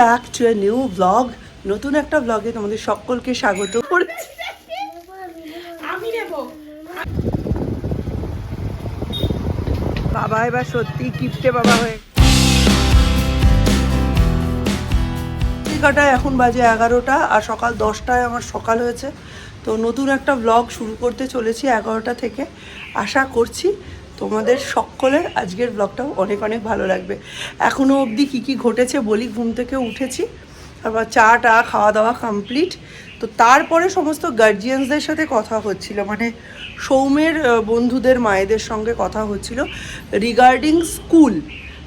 Back to a new blog নতুন একটা ব্লগে তোমাদের সকলকে স্বাগত নেব। বাবা এবার সত্যি কিপটে বাবা হয়ে। কটায় এখন বাজে এগারোটা আর সকাল দশটায় আমার সকাল হয়েছে। তো নতুন একটা ব্লগ শুরু করতে চলেছি এগারোটা থেকে। আশা করছি তোমাদের সকলের আজকের ব্লগটাও অনেক অনেক ভালো লাগবে। এখনও অবধি কী কী ঘটেছে বলি, ঘুম থেকে উঠেছি, তারপর চা টা খাওয়া দাওয়া কমপ্লিট তো তারপরে সমস্ত গার্জিয়ানসদের সাথে কথা হচ্ছিল মানে সৌমের বন্ধুদের, মায়েদের সঙ্গে কথা হচ্ছিল রিগার্ডিং স্কুল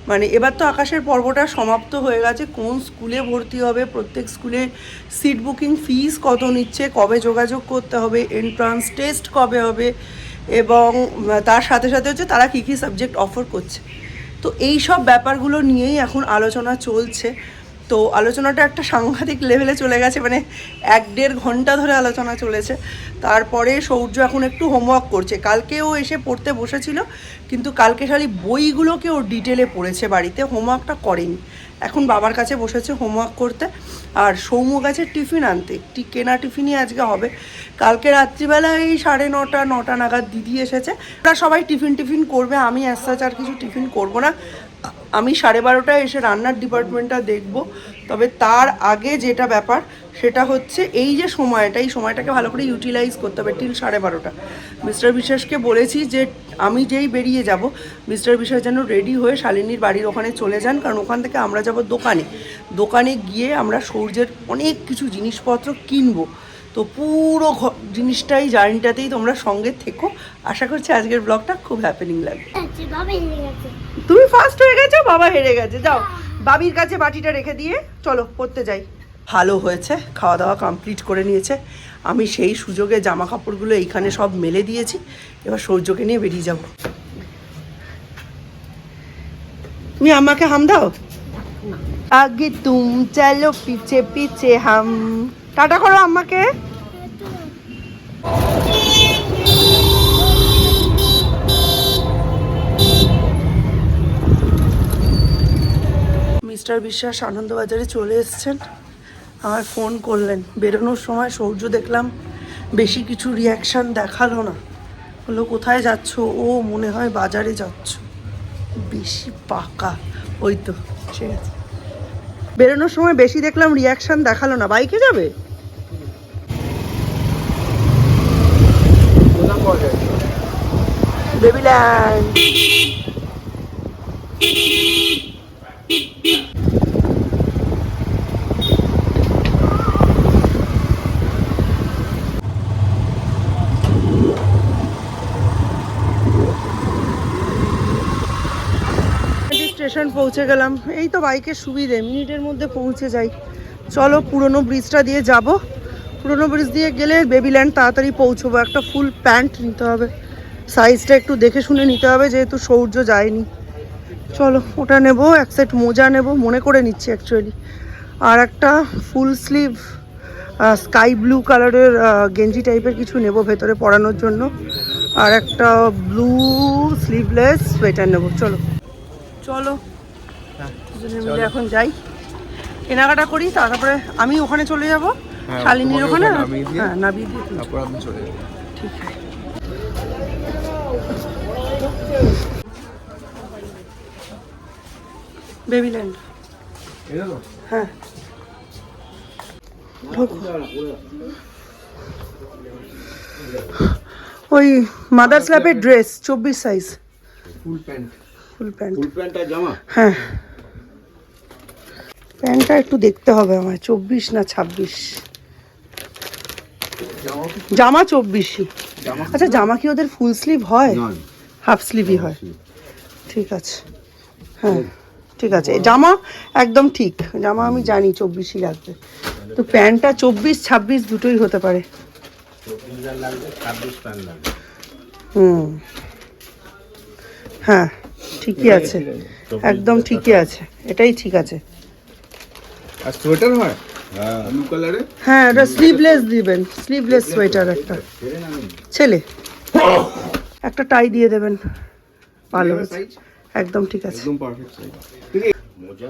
মানে এবার তো আকাশের পর্বটা সমাপ্ত হয়ে গেছে, কোন স্কুলে ভর্তি হবে, প্রত্যেক স্কুলে সিট বুকিং ফিস কত নিচ্ছে, কবে যোগাযোগ করতে হবে এন্ট্রান্স টেস্ট কবে হবে এবং তার সাথে সাথে হচ্ছে তারা কী কী সাবজেক্ট অফার করছে। তো এই সব ব্যাপারগুলো নিয়েই এখন আলোচনা চলছে। তো আলোচনাটা একটা সাংঘাতিক লেভেলে চলে গেছে মানে এক দেড় ঘণ্টা ধরে আলোচনা চলেছে। তারপরে সৌর্য এখন একটু হোমওয়ার্ক করছে। কালকেও এসে পড়তে বসেছিল, কিন্তু কালকে খালি বইগুলোকে ও ডিটেলে পড়েছে বাড়িতে হোমওয়ার্কটা করেনি। এখন বাবার কাছে বসেছে হোমওয়ার্ক করতে, আর সৌম্য গেছে টিফিন আনতে। একটি কেনা টিফিনই আজকে হবে। কালকে রাত্রিবেলা এই সাড়ে নটা নটা নাগাদ দিদি এসেছে। ওরা সবাই টিফিন টিফিন করবে, আমি অ্যাসাচ আর কিছু টিফিন করব না। আমি সাড়ে বারোটায় এসে রান্নার ডিপার্টমেন্টটা দেখব, তবে তার আগে যেটা ব্যাপার সেটা হচ্ছে এই যে সময়টা, এই সময়টাকে ভালো করে ইউটিলাইজ করতে হবে টিল সাড়ে বারোটা। মিস্টার বিশ্বাসকে বলেছি যে আমি যেই বেরিয়ে যাব, মিস্টার বিশ্বাস যেন রেডি হয়ে শালিনীর বাড়ির ওখানে চলে যান, কারণ ওখান থেকে আমরা যাব দোকানে। দোকানে গিয়ে আমরা সূর্যের অনেক কিছু জিনিসপত্র কিনবো। তো পুরো জিনিসটাই জার্নিটাতেই তোমরা সঙ্গে থেকো। আশা করছি আজকের ব্লগটা খুব হ্যাপেনিং লাগবে। তুমি ফার্স্ট হয়ে গেছো, বাবা হেরে গেছে। যাও, বাবির কাছে বাটিটা রেখে দিয়ে চলো, পড়তে যাই। ভালো হয়েছে খাওয়া দাওয়া কমপ্লিট করে নিয়েছে। আমি সেই সুযোগে জামা কাপড়গুলো এইখানে সব মেলে দিয়েছি। এবার সৌর্যকে নিয়ে বেরিয়ে যাব। তুমি আমাকে হাম দাও? আগে তুম চলো, পিছে পিছে হাম। টাটা করো আম্মাকে মিস্টার বিশ্বাস আনন্দবাজারে চলে এসছেন। আমার ফোন করলেন। বেরোনোর সময় সৌর্য দেখলাম বেশি কিছু রিয়াকশান দেখাল না। বলল, কোথায় যাচ্ছ? ও মনে হয় বাজারে যাচ্ছ। বেশি পাকা। ওই তো ঠিক আছে বেরোনোর সময় বেশি দেখলাম রিয়াকশান দেখাল না। বাইকে যাবে? বেবিল্যান্ড স্টেশন পৌঁছে গেলাম। এই তো বাইকের সুবিধে, মিনিটের মধ্যে পৌঁছে যাই। চলো পুরনো ব্রিজটা দিয়ে যাব। পুরনো ব্রিজ দিয়ে গেলে বেবিল্যান্ড তাড়াতাড়ি পৌঁছবো। একটা ফুল প্যান্ট নিতে হবে। সাইজটা একটু দেখে শুনে নিতে হবে, যেহেতু সৌর্য যায়নি। চলো, ওটা নেব, এক সেট মোজা নেব, মনে করে নিচ্ছি অ্যাকচুয়ালি আর একটা ফুল স্লিভ স্কাই ব্লু কালারের গেঞ্জি টাইপের কিছু নেব ভেতরে পরানোর জন্য। আর একটা ব্লু স্লিভলেস সোয়েটার নেব। চলো। চলো দুজনে মিলে এখন যাই। কেনাকাটা করি তারপরে আমি ওখানে চলে যাব। হ্যাঁ, শালিনীর ওখানে। হ্যাঁ নামিয়ে দিয়ে তারপর আপনি চলে যাবেন ঠিক আছে। বেবিল্যান্ড হ্যাঁ। ওই মাদার স্ল্যাপের ড্রেস চব্বিশ size full pant full pant full pant আর জামা? হ্যাঁ। প্যান্টটা একটু দেখতে হবে আমার চব্বিশ না ছাব্বিশ? জামা চব্বিশই। আচ্ছা জামা কি ওদের ফুল স্লিভ হয়? হাফ স্লিভই হয়। ঠিক আছে। হ্যাঁ ঠিক আছে। জামা একদম ঠিক। জামা আমি জানি চব্বিশই লাগবে। তো প্যান্টটা চব্বিশ ছাব্বিশ দুটোই হতে পারে। ছাব্বিশ প্যান্ট লাগবে হুম হ্যাঁ ঠিকই আছে। একদম ঠিকই আছে। এটাই ঠিক আছে। আর সোয়েটার হয়? হ্যাঁ। ব্লু কালারে হ্যাঁ এটা স্লিভলেস দিবেন স্লিভলেস সোয়েটার একটা। ছেলে। একটা টাই দিয়ে দেবেন ভালো একদম ঠিক আছে। একদম পারফেক্ট সাইজ মোজা?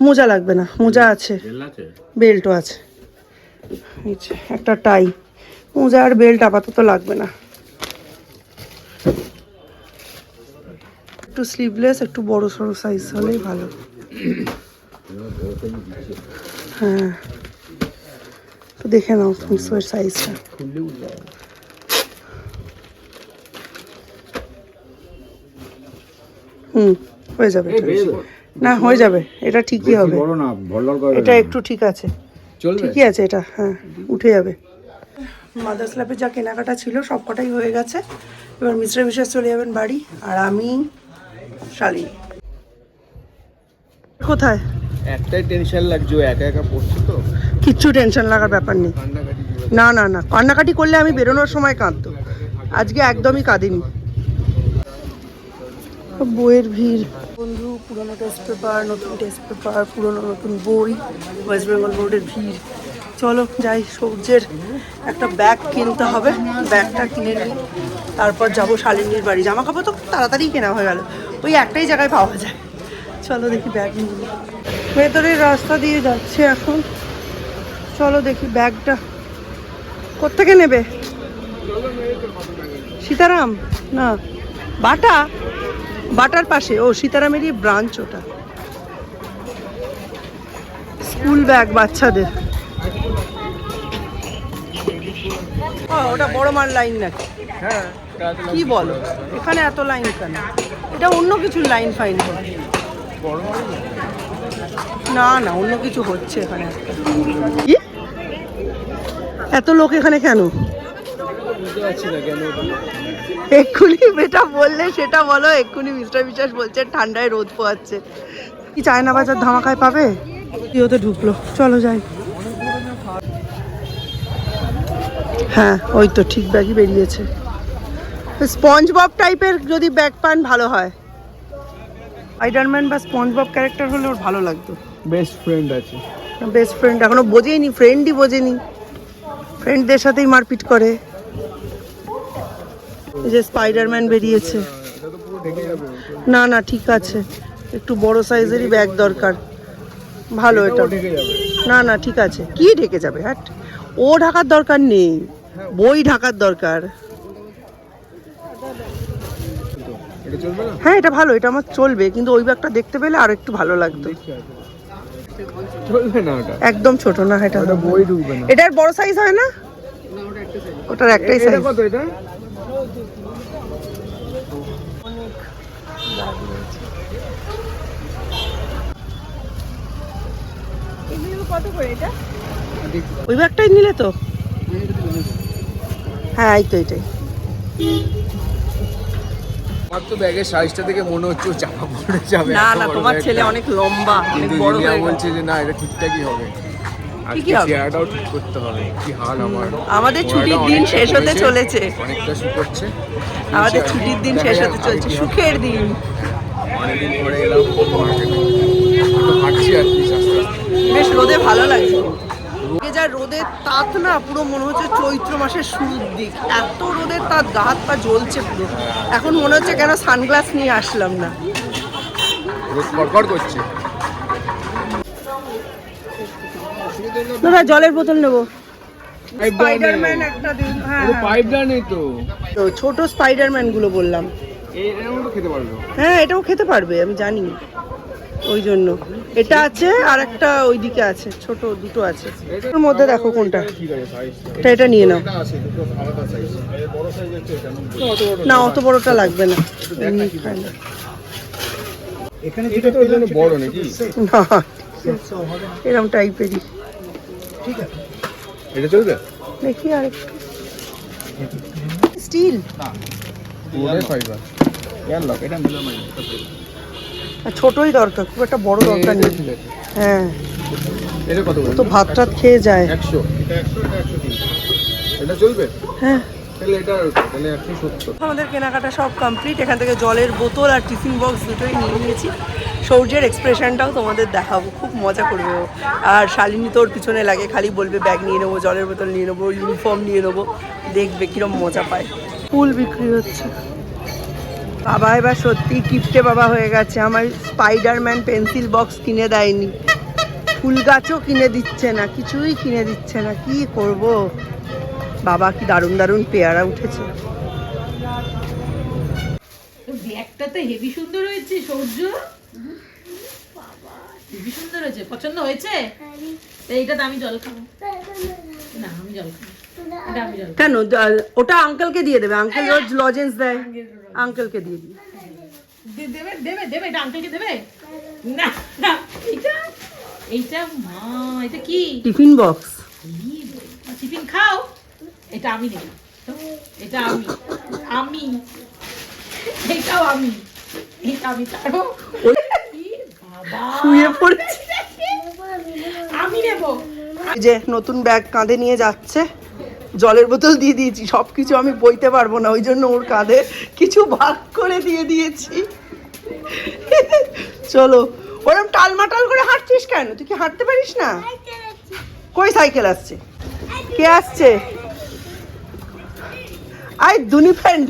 মোজা লাগবে না মোজা আছে। বেল্টও আছে। একটা টাই মোজা আর বেল্ট আপাতত লাগবে না। একটু স্লিভলেস একটু বড় সড়ো সাইজ হলেই ভালো। হ্যাঁ। তো দেখে নাও মিক্সোয়ের সাইজটা হুম হয়ে যাবে। না হয়ে যাবে এটা ঠিকই হবে। এটা একটু ঠিক আছে। ঠিকই আছে এটা হ্যাঁ উঠে যাবে। মাদার্স ল্যাপে যা কেনাকাটা ছিল সব কটাই হয়ে গেছে। এবার মিশ্রা বিশ্বাস চলে যাবেন বাড়ি আর আমি শালিনী। কোথায়? একটাই টেনশন লাগছে ও একা একা পড়ছে তো। কিচ্ছু টেনশন লাগার ব্যাপার নেই। না না না কান্নাকাটি করলে আমি বেরোনোর সময় কাঁদতো। আজকে একদমই কাঁদিনি। বইয়ের ভিড়। বন্ধু পুরনো টেস্ট পেপার নতুন টেস্ট পেপার পুরনো নতুন বই ওয়েস্ট বেঙ্গল বোর্ডের ভিড়। চলো যাই সূর্যের একটা ব্যাগ কিনতে হবে। ব্যাগটা কিনে নিই। তারপর যাব শালিনীর বাড়ি। জামা কাপড় তো তাড়াতাড়ি কেনা হয়ে গেল। ওই একটাই জায়গায় পাওয়া যায়। চলো দেখি ব্যাগ নিয়ে নিই। ভেতরের রাস্তা দিয়ে যাচ্ছে এখন। চলো দেখি ব্যাগটা। কোত্থেকে নেবে? সীতারাম? না, বাটা? বাটার পাশে। ও, সীতারামেরই ব্রাঞ্চ ওটা। স্কুল ব্যাগ বাচ্চাদের। ওটা বড় মার লাইন নাকি? কি বলো? এখানে এত লাইন কেন? এটা অন্য কিছুর লাইন ফাইন হবে। না না অন্য কিছু হচ্ছে এখানে। কি? এত লোক এখানে কেন? এক্ষুনি বেটা বললে সেটা বলো এক্ষুনি মিস্টার বিশ্বাস বলছে ঠান্ডায় রোদ পোয়াচ্ছে কি চায়না বাজার ধামাকায় পাবে? ইয়েতে ঢুকলো। চলো যাই। হ্যাঁ ওই তো ঠিক ব্যাগই বেরিয়েছে। স্পঞ্জ বব টাইপের যদি ব্যাগ পান ভালো হয়। স্পাইডারম্যান বা স্পঞ্জ বব ক্যারেক্টার হলে ওর ভালো লাগতো। বেস্ট ফ্রেন্ড আছে। বেস্ট ফ্রেন্ড এখনও বোঝেনি ফ্রেন্ডই বোঝেনি। ফ্রেন্ডদের সাথেই মারপিট করে। যে স্পাইডারম্যান বেরিয়েছে। না না ঠিক আছে। একটু বড় সাইজেরই ব্যাগ দরকার। ভালো এটা। না না ঠিক আছে। কি ঢেকে যাবে? হ্যাট ও ঢাকার দরকার নেই। বই ঢাকার দরকার এটা চলবে না হ্যাঁ এটা ভালো এটা আমার চলবে কিন্তু ওই ব্যাগটা দেখতে পেলে আর একটু ভালো লাগতো। চলবে না ওটা? একদম ছোট না এটা ওটা বই ঢুকবে না। এটার বড় সাইজ হয় না? ওটার একটাই এটা সাইজ কত এটা? ওই ব্যাগটাই নিলে তো? হ্যাঁ এই তো এটাই। আমার তো ব্যাগের সাইজটা দেখে মনে হচ্ছে চাপা পড়ে যাবে। না না তোমার ছেলে অনেক লম্বা অনেক বড় হয়ে বলছে যে না এটা ঠিকঠাকই হবে। আজকে চেয়ারটাও ঠিক করতে হবে। কি হাল আমার। আমাদের ছুটির দিন শেষ হতে চলেছে। অনেকটা শুকোচ্ছে। আমাদের ছুটির দিন শেষ হতে চলছে সুখের দিন। অনেকদিন পরে এলাম হাঁটছি আর কি আস্তে আস্তে। বেশ রোদে ভালো লাগছে। যা রোদের তাপ না পুরো মনে হচ্ছে চৈত্র মাসের শুরুর দিক। এত রোদের তাপ গা হাত পা জ্বলছে পুরো। এখন মনে হচ্ছে কেন সানগ্লাস নিয়ে আসলাম না। করছে। দাদা জলের বোতল নেব। স্পাইডারম্যান একটা দিন হ্যাঁ। পাইপটা নেই তো। তো ছোট স্পাইডারম্যানগুলো বললাম। এই এরকম তো খেতে পারব। হ্যাঁ এটাও খেতে পারবে আমি জানি। ওই জন্য। এটা আছে আর একটা ওইদিকে আছে ছোট দুটো আছে। ওর মধ্যে দেখো কোনটা। এটা এটা নিয়ে নাও। না অত বড়টা লাগবে না। না। এখানে যেটা তো ওই বড় নাকি? এরকম টাইপেরই। এটা চলবে? দেখি আর স্টিল। ফাইবার ইয়ার লক এটা মিলো মাই ছোটই দরকার খুব একটা বড় দরকার নেই। হ্যাঁ। তো ভাত টাত খেয়ে যায়। একশো। এটা চলবে? হ্যাঁ। আমাদের কেনাকাটা সব কমপ্লিট এখান থেকে জলের বোতল আর টিফিন বক্স দুটোই নিয়ে নিয়েছি। সৌর্যের এক্সপ্রেশনটাও তোমাদের দেখাবো। খুব মজা করবে ও। আর শালিনী তোর পিছনে লাগে খালি বলবে ব্যাগ নিয়ে নেব জলের বোতল নিয়ে নেব ইউনিফর্ম নিয়ে নেব। দেখবে কিরম মজা পায়। ফুল বিক্রি হচ্ছে। বাবা এবার সত্যি কিপটে বাবা হয়ে গেছে। আমার স্পাইডারম্যান পেন্সিল বক্স কিনে দেয়নি। ফুল গাছও কিনে দিচ্ছে না কিছুই কিনে দিচ্ছে না কি করব? বাবা কি দারুণ দারুণ পেয়ারা উঠেছে। তো হেভি সুন্দর হয়েছে সৌর্য। হেভি সুন্দর হয়েছে পছন্দ হয়েছে? তো এইটাতে আমি জল খাব। না আমি জল খাব এটা আমি জল কেন? ওটা আঙ্কেলকে দিয়ে দেবে? আঙ্কেল রোজ লজেন্স দেয়। আঙ্কেলকে দিয়ে দিই। দে- দেবে দেবে দেবে এটা আঙ্কেলকে দেবে? না না এইটা? এইটা মা এটা কি? Tiffin box. টিফিন খাও। এটা আমি দেবো। এটা আমি। আমি। এটাও আমি। এটা আমি বাবা? শুয়ে পড়েছে। আমি নেব। যে নতুন ব্যাগ কাঁধে নিয়ে যাচ্ছে। জলের বোতল দিয়ে দিয়েছি সব কিছু আমি বইতে পারব না, ওই জন্য ওর কাঁধে কিছু ভাগ করে দিয়ে দিয়েছি। চলো, ওরম টালমাটাল করে হাঁটছিস কেন? তুই কি হাঁটতে পারিস না? কই সাইকেল আসছে? কে আসছে? আই দুনি ফ্রেন্ড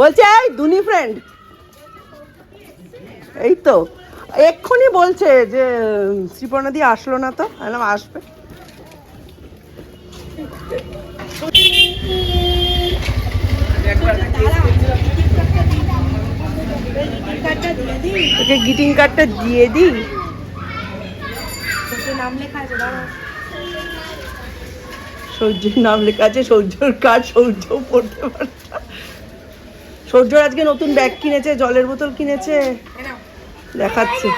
বলছে এই দুনি ফ্রেন্ড এই তো, এক্ষুনি বলছে যে শ্রীপর্ণা দিয়ে আসলো না তো? আসবে। ওকে গ্রিটিং কার্ডটা দিয়ে দিই। সৌর্যের নাম লেখা আছে সৌর্যর কার্ড সৌর্য পড়তে পারছে না। সৌর্য আজকে নতুন ব্যাগ কিনেছে জলের বোতল কিনেছে। দেখাচ্ছে।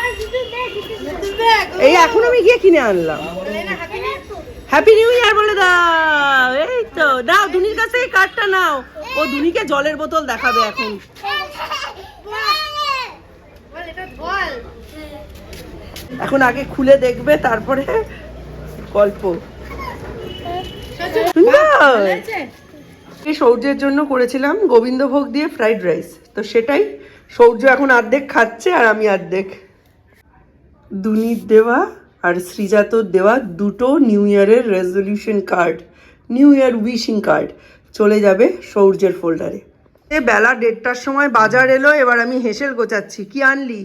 এই এখন আমি গিয়ে কিনে আনলাম। হ্যাপি নিউ ইয়ার বলে দাও। এই তো দাও দুনির কাছে এই কার্ডটা নাও। ও দুনিকে জলের বোতল দেখাবে এখন। এখন আগে খুলে দেখবে তারপরে গল্প। সৌর্যের জন্য করেছিলাম গোবিন্দভোগ দিয়ে ফ্রাইড রাইস তো সেটাই সৌর্য এখন অর্ধেক খাচ্ছে আর আমি অর্ধেক দুনির দেওয়া আর শ্রীজাতর দেওয়া দুটো নিউ ইয়ারের resolution card new year wishing card চলে যাবে সৌর্যের ফোল্ডারে এ বেলা দেড়টার সময় বাজার এলো এবার আমি হেসেল গোচাচ্ছি কি আনলি?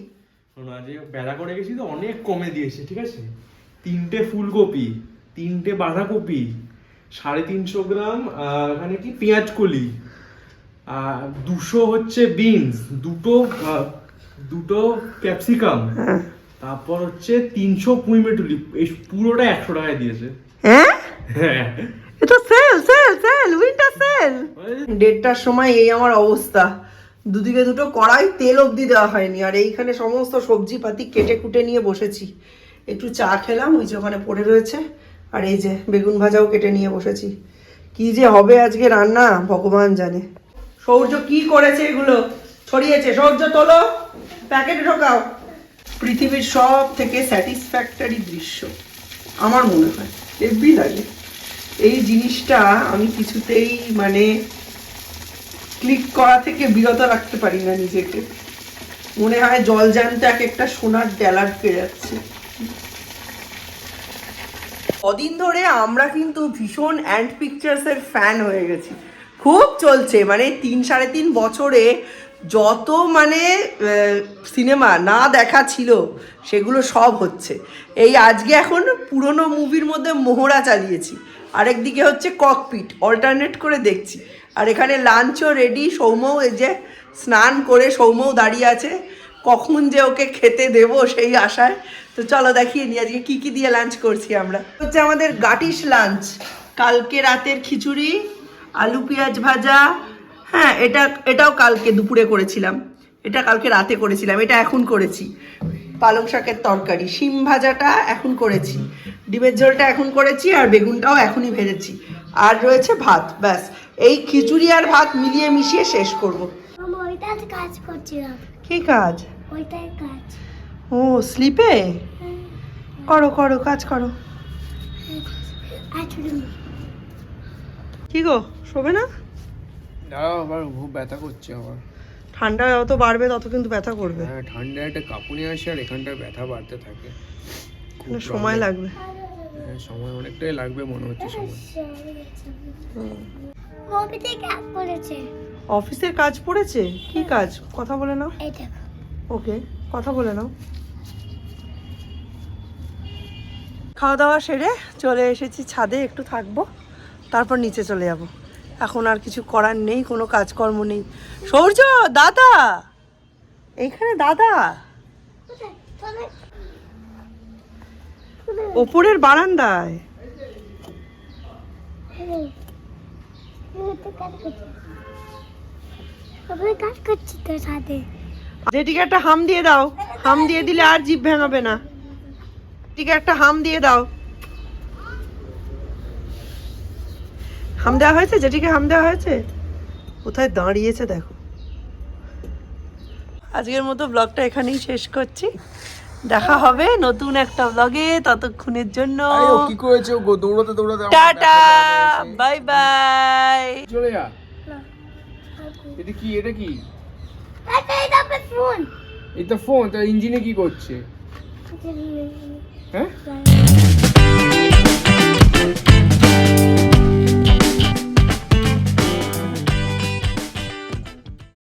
বেড়া করে গেছি তো অনেক কমে দিয়েছে ঠিক আছে? তিনটে ফুলকপি তিনটে বাঁধাকপি সাড়ে তিনশো গ্রাম এখানে কি পেঁয়াজ কলি আর দুশো হচ্ছে বিনস দুটো দুটো ক্যাপসিকাম তারপর হচ্ছে তিনশো পুঁইমেটুলি এই পুরোটা একশো টাকায় দিয়েছে। হ্যাঁ? হ্যাঁ। এটা sale sale sale winter sale দেড়টার সময় এই আমার অবস্থা। দুদিকে দুটো কড়াই তেল অবধি দেওয়া হয়নি আর এইখানে সমস্ত সবজি পাতি কেটে কুটে নিয়ে বসেছি। একটু চা খেলাম ওই যে ওখানে পড়ে রয়েছে। আর এই যে বেগুন ভাজাও কেটে নিয়ে বসেছি। কি যে হবে আজকে রান্না ভগবান জানে। সৌর্য কি করেছে এগুলো? ছড়িয়েছে। সৌর্য তোলো প্যাকেটে ঢোকাও। পৃথিবীর সব থেকে স্যাটিসফ্যাক্টরি দৃশ্য। আমার মনে হয়, হেভি লাগে। এই জিনিসটা আমি কিছুতেই মানে ক্লিক করা থেকে বিরত রাখতে পারি না নিজেকে। মনে হয় জল জ্যান্ত এক একটা সোনার ডেলার পেয়ে যাচ্ছে। কদিন ধরে আমরা কিন্তু ভীষণ অ্যান্ড পিকচার্সের ফ্যান হয়ে গেছি। খুব চলছে মানে তিন সাড়ে তিন বছরে যত মানে সিনেমা না দেখা ছিল, সেগুলো সব হচ্ছে। এই আজকে এখন পুরনো মুভির মধ্যে মোহরা চালিয়েছি। আরেকদিকে হচ্ছে ককপিট অল্টারনেট করে দেখছি। আর এখানে লাঞ্চও রেডি সৌম্যও এই যে স্নান করে সৌম্যও দাঁড়িয়ে আছে। কখন যে ওকে খেতে দেব সেই আশায়। তো চলো দেখিয়ে নিই, আজকে কি কি দিয়ে লাঞ্চ করছি আমরা। হচ্ছে আমাদের গাটিস লাঞ্চ কালকে রাতের খিচুড়ি, আলু পেঁয়াজ ভাজা হ্যাঁ এটা এটাও কালকে দুপুরে করেছিলাম। এটা কালকে রাতে করেছিলাম। এটা এখন করেছি। পালং শাকের তরকারি শিম ভাজাটা এখন করেছি। ডিমের ঝোলটা এখন করেছি আর বেগুনটাও এখনই ভেজেছি। আর রয়েছে ভাত ব্যাস। এই খিচুড়ি আর ভাত মিলিয়ে মিশিয়ে শেষ করব। কাজ করছিলাম। কি কাজ? ওইটাই কাজ। ও স্লিপে? করো করো কাজ করো। কি গো শোবে না? দাঁড়াও আবার খুব ব্যথা করছে আমার। ঠান্ডা যত বাড়বে তত কিন্তু ব্যথা করবে। হ্যাঁ ঠান্ডায় একটা কাঁপুনি আসে আর এখানটায় ব্যথা বাড়তে থাকে। মানে সময় লাগবে। হ্যাঁ, সময় অনেকটাই লাগবে মনে হচ্ছে সময়। কাজ করেছে অফিসের কাজ পড়েছে? কি কাজ? কথা বলে নাও। ওকে কথা বলে নাও। খাওয়া দাওয়া সেরে চলে এসেছি ছাদে একটু থাকব তারপর নিচে চলে যাব। এখন আর কিছু করার নেই, কোনো কাজকর্ম নেই। সৌর্য, দাদা! এইখানে দাদা! ওপরের বারান্দায়। যেটিকে একটা হাম দিয়ে দাও, হাম দিয়ে দিলে আর জিভ ভেঙাবে না। ঠিক একটা হাম দিয়ে দাও। হাম দেওয়া হয়েছে? যেটিকে হাম দেওয়া হয়েছে? কোথায় দাঁড়িয়েছে দেখো। আজকের মতো ব্লগটা এখানেই শেষ করছি। দেখা হবে নতুন একটা ব্লগে ততক্ষণের জন্য। কি করেছে? গো দৌড়াতে দৌড়াতে টাটা বাই বাই। চলে যা। এটা কি? এটা কি? এটা ফোন এটা ফোন তো ইঞ্জিনে কি করছে? হ্যাঁ?